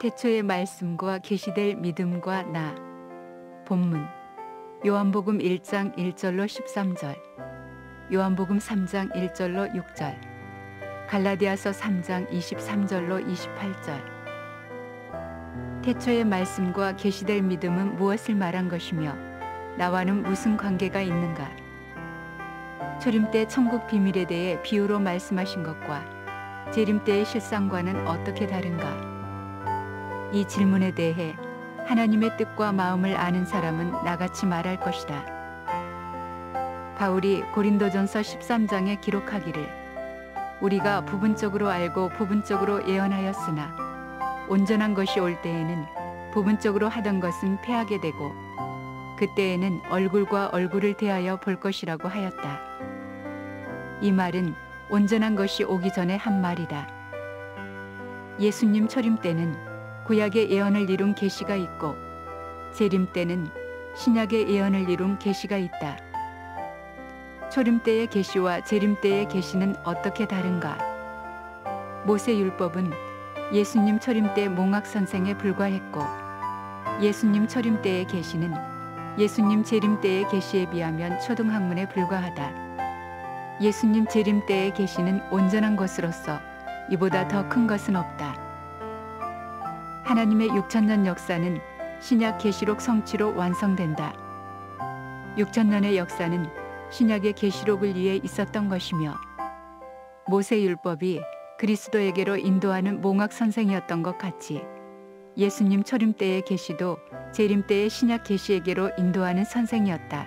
태초의 말씀과 계시될 믿음과 나. 본문 요한복음 1장 1절로 13절 요한복음 3장 1절로 6절 갈라디아서 3장 23절로 28절. 태초의 말씀과 계시될 믿음은 무엇을 말한 것이며 나와는 무슨 관계가 있는가? 초림 때 천국 비밀에 대해 비유로 말씀하신 것과 재림 때의 실상과는 어떻게 다른가 이 질문에 대해 하나님의 뜻과 마음을 아는 사람은 나같이 말할 것이다. 바울이 고린도전서 13장에 기록하기를 우리가 부분적으로 알고 부분적으로 예언하였으나 온전한 것이 올 때에는 부분적으로 하던 것은 패하게 되고 그때에는 얼굴과 얼굴을 대하여 볼 것이라고 하였다. 이 말은 온전한 것이 오기 전에 한 말이다. 예수님 초림 때는 구약의 예언을 이룬 계시가 있고 재림 때는 신약의 예언을 이룬 계시가 있다. 초림 때의 계시와 재림 때의 계시는 어떻게 다른가? 모세 율법은 예수님 초림 때 몽학 선생에 불과했고 예수님 초림 때의 계시는 예수님 재림 때의 계시에 비하면 초등학문에 불과하다. 예수님 재림 때의 계시는 온전한 것으로서 이보다 더 큰 것은 없다. 하나님의 6천년 역사는 신약 계시록 성취로 완성된다. 6천년의 역사는 신약의 계시록을 위해 있었던 것이며 모세 율법이 그리스도에게로 인도하는 몽학 선생이었던 것 같이 예수님 초림 때의 계시도 재림 때의 신약 계시에게로 인도하는 선생이었다.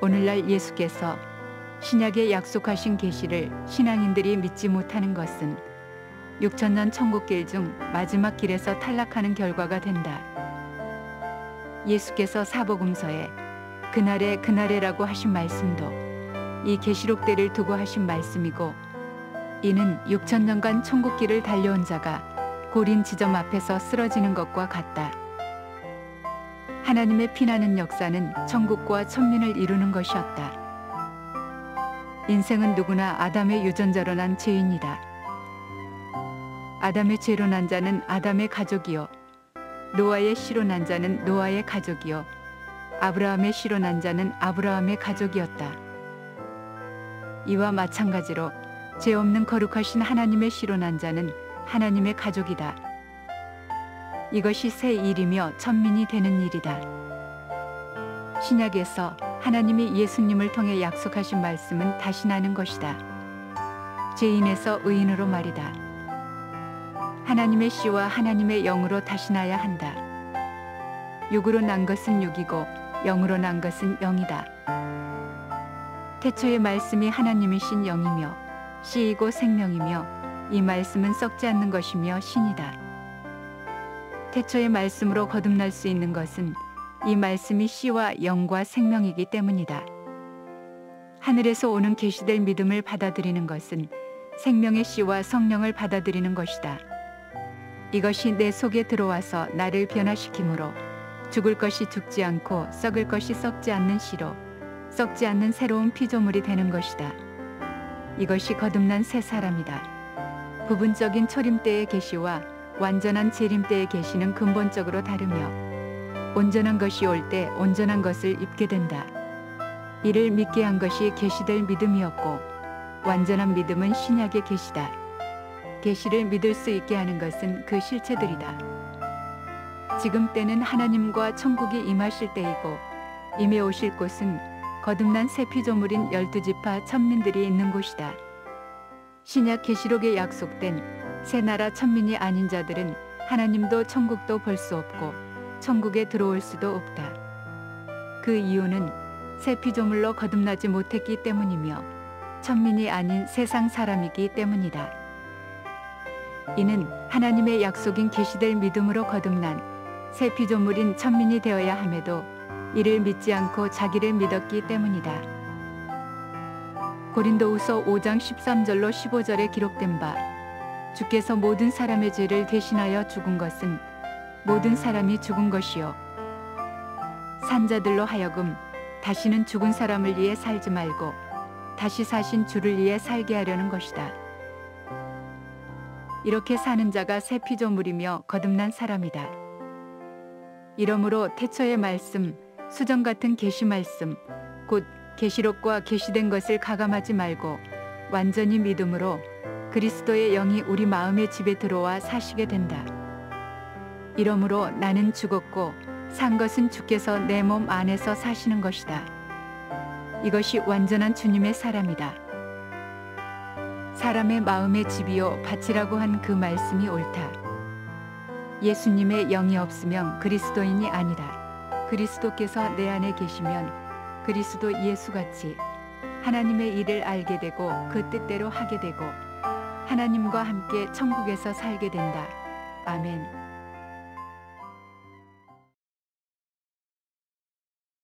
오늘날 예수께서 신약에 약속하신 계시를 신앙인들이 믿지 못하는 것은 6천년 천국길 중 마지막 길에서 탈락하는 결과가 된다. 예수께서 사복음서에 그날에 그날에라고 하신 말씀도 이 계시록 때를 두고 하신 말씀이고 이는 6천년간 천국길을 달려온 자가 고린 지점 앞에서 쓰러지는 것과 같다. 하나님의 피나는 역사는 천국과 천민을 이루는 것이었다. 인생은 누구나 아담의 유전자로 난 죄인이다. 아담의 죄로 난 자는 아담의 가족이요 노아의 씨로 난 자는 노아의 가족이요 아브라함의 씨로 난 자는 아브라함의 가족이었다. 이와 마찬가지로 죄 없는 거룩하신 하나님의 씨로 난 자는 하나님의 가족이다. 이것이 새 일이며 천민이 되는 일이다. 신약에서 하나님이 예수님을 통해 약속하신 말씀은 다시 나는 것이다. 죄인에서 의인으로 말이다. 하나님의 씨와 하나님의 영으로 다시 나야 한다. 육으로 난 것은 육이고 영으로 난 것은 영이다. 태초의 말씀이 하나님이신 영이며 씨이고 생명이며 이 말씀은 썩지 않는 것이며 신이다. 태초의 말씀으로 거듭날 수 있는 것은 이 말씀이 씨와 영과 생명이기 때문이다. 하늘에서 오는 계시될 믿음을 받아들이는 것은 생명의 씨와 성령을 받아들이는 것이다. 이것이 내 속에 들어와서 나를 변화시키므로 죽을 것이 죽지 않고 썩을 것이 썩지 않는 씨로 썩지 않는 새로운 피조물이 되는 것이다. 이것이 거듭난 새 사람이다. 부분적인 초림 때의 계시와 완전한 재림 때의 계시는 근본적으로 다르며 온전한 것이 올 때 온전한 것을 입게 된다. 이를 믿게 한 것이 계시될 믿음이었고 완전한 믿음은 신약의 계시다. 계시를 믿을 수 있게 하는 것은 그 실체들이다. 지금 때는 하나님과 천국이 임하실 때이고 임해 오실 곳은 거듭난 새 피조물인 열두 지파 천민들이 있는 곳이다. 신약 계시록에 약속된 새 나라 천민이 아닌 자들은 하나님도 천국도 볼 수 없고 천국에 들어올 수도 없다. 그 이유는 새 피조물로 거듭나지 못했기 때문이며 천민이 아닌 세상 사람이기 때문이다. 이는 하나님의 약속인 계시될 믿음으로 거듭난 새 피조물인 천민이 되어야 함에도 이를 믿지 않고 자기를 믿었기 때문이다. 고린도후서 5장 13절로 15절에 기록된 바 주께서 모든 사람의 죄를 대신하여 죽은 것은 모든 사람이 죽은 것이요 산자들로 하여금 다시는 죽은 사람을 위해 살지 말고 다시 사신 주를 위해 살게 하려는 것이다. 이렇게 사는 자가 새 피조물이며 거듭난 사람이다. 이러므로 태초의 말씀, 수정 같은 계시 말씀, 곧 계시록과 계시된 것을 가감하지 말고 완전히 믿음으로 그리스도의 영이 우리 마음의 집에 들어와 사시게 된다. 이러므로 나는 죽었고 산 것은 주께서 내 몸 안에서 사시는 것이다. 이것이 완전한 주님의 사람이다. 사람의 마음의 집이요 밭이라고 한 그 말씀이 옳다. 예수님의 영이 없으면 그리스도인이 아니다. 그리스도께서 내 안에 계시면 그리스도 예수같이 하나님의 일을 알게 되고 그 뜻대로 하게 되고 하나님과 함께 천국에서 살게 된다. 아멘.